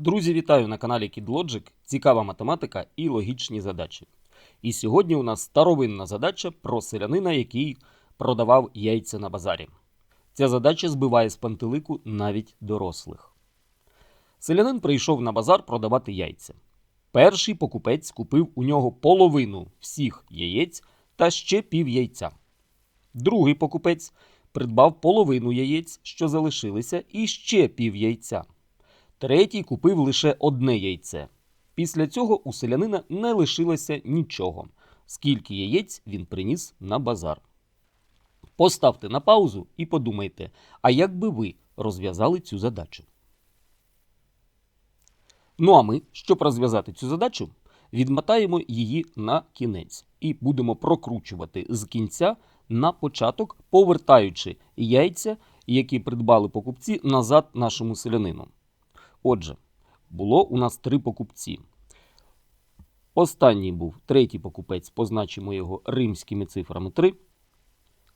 Друзі, вітаю на каналі KidLogic. Цікава математика і логічні задачі. І сьогодні у нас старовинна задача про селянина, який продавав яйця на базарі. Ця задача збиває з пантелику навіть дорослих. Селянин прийшов на базар продавати яйця. Перший покупець купив у нього половину всіх яєць та ще пів яйця. Другий покупець придбав половину яєць, що залишилися, і ще пів яйця. Третій купив лише одне яйце. Після цього у селянина не лишилося нічого, скільки яєць він приніс на базар. Поставте на паузу і подумайте, а як би ви розв'язали цю задачу? Ну а ми, щоб розв'язати цю задачу, відмотаємо її на кінець і будемо прокручувати з кінця на початок, повертаючи яйця, які придбали покупці, назад нашому селянину. Отже, було у нас три покупці. Останній був третій покупець, позначимо його римськими цифрами 3,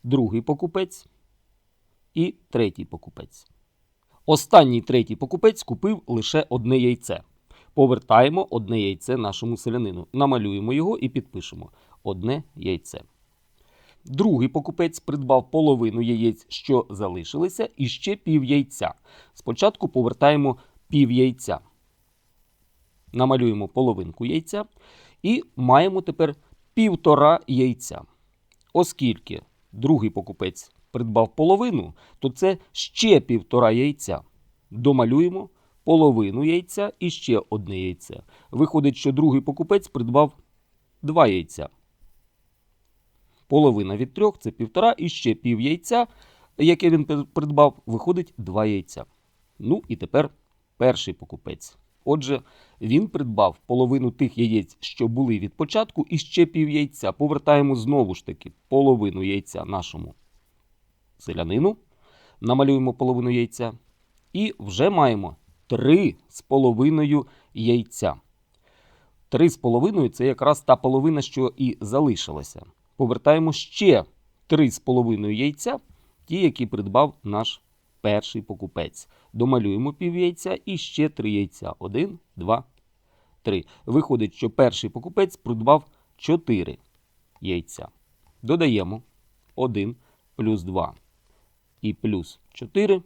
другий покупець і третій покупець. Останній третій покупець купив лише одне яйце. Повертаємо одне яйце нашому селянину. Намалюємо його і підпишемо одне яйце. Другий покупець придбав половину яєць, що залишилися, і ще пів яйця. Спочатку повертаємо пів яйця. Намалюємо половинку яйця і маємо тепер півтора яйця. Оскільки другий покупець придбав половину, то це ще півтора яйця. Домалюємо половину яйця і ще одне яйце. Виходить, що другий покупець придбав два яйця. Половина від трьох це півтора і ще пів яйця, яке він придбав, виходить два яйця. Ну і тепер перший покупець. Отже, він придбав половину тих яєць, що були від початку, і ще пів яйця. Повертаємо знову ж таки половину яйця нашому селянину. Намалюємо половину яйця. І вже маємо три з половиною яйця. Три з половиною це якраз та половина, що і залишилася. Повертаємо ще три з половиною яйця, ті, які придбав наш перший покупець. Домалюємо пів яйця і ще три яйця. Один, два, три. Виходить, що перший покупець придбав чотири яйця. Додаємо 1 плюс 2 і плюс 4.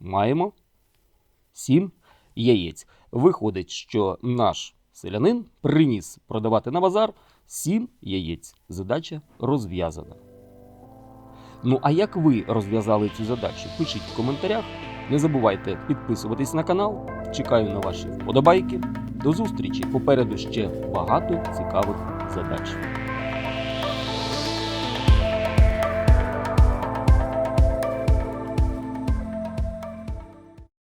Маємо 7 яєць. Виходить, що наш селянин приніс продавати на базар 7 яєць. Задача розв'язана. Ну а як ви розв'язали цю задачу? Пишіть в коментарях. Не забувайте підписуватись на канал. Чекаю на ваші вподобайки. До зустрічі! Попереду ще багато цікавих задач.